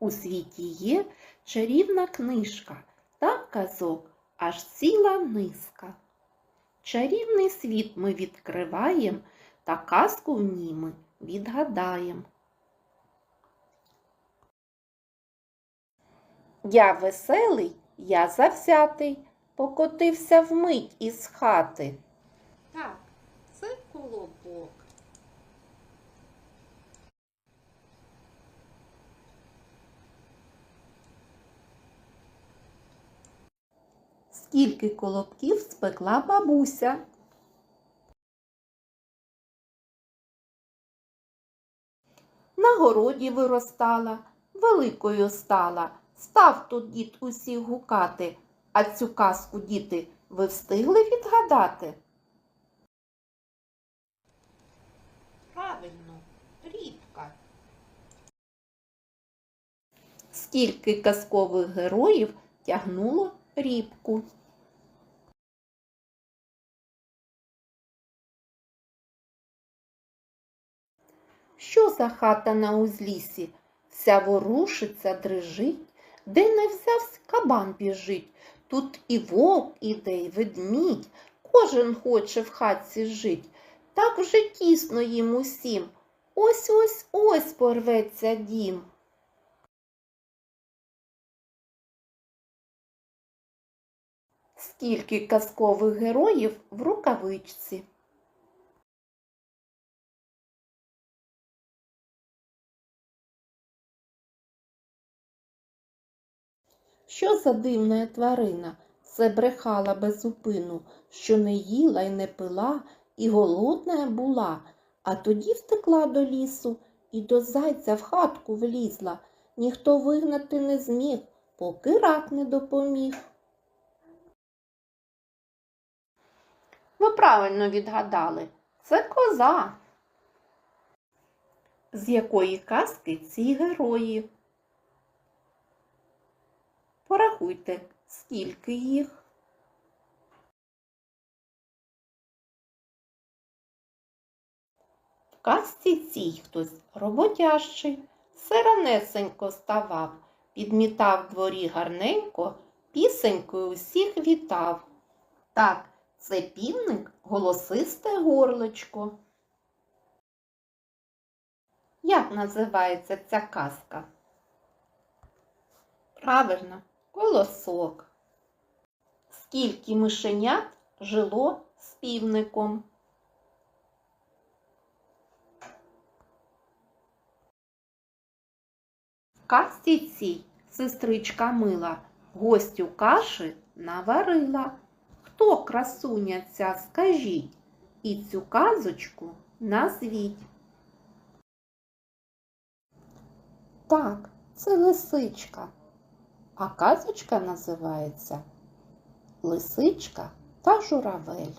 У світі є чарівна книжка, та казок аж ціла низка. Чарівний світ ми відкриваєм, та казку в ній ми відгадаєм. Я веселий, я завзятий, покотився вмить із хати. Так, це колобок. Скільки колобків спекла бабуся. На городі виростала, великою стала. Став тут дід усіх гукати. А цю казку, діти, ви встигли відгадати? Правильно, рібка. Скільки казкових героїв тягнуло рібку. Що за хата на узлісі? Вся ворушиться, дрижить, де не взявсь, кабан біжить. Тут і вовк іде, і ведмідь, кожен хоче в хатці жить. Так вже тісно їм усім. Ось ось ось порветься дім. Скільки казкових героїв в рукавичці. Що за дивна тварина? Це брехала без зупину, що не їла й не пила, і голодна була, а тоді втекла до лісу і до зайця в хатку влізла. Ніхто вигнати не зміг, поки рак не допоміг. Ви правильно відгадали. Це коза. З якої казки ці герої? Порахуйте, скільки їх. В казці цій хтось роботящий, сиранесенько ставав, підмітав дворі гарненько, пісенькою усіх вітав. Так, це півник голосисте горлочко. Як називається ця казка? Правильно, колосок. Скільки мишенят жило з півником? В казці цій сестричка мила гостю каші наварила. Хто красуня ця, скажіть, і цю казочку назвіть. Так, це лисичка, а казочка називається Лисичка та журавель.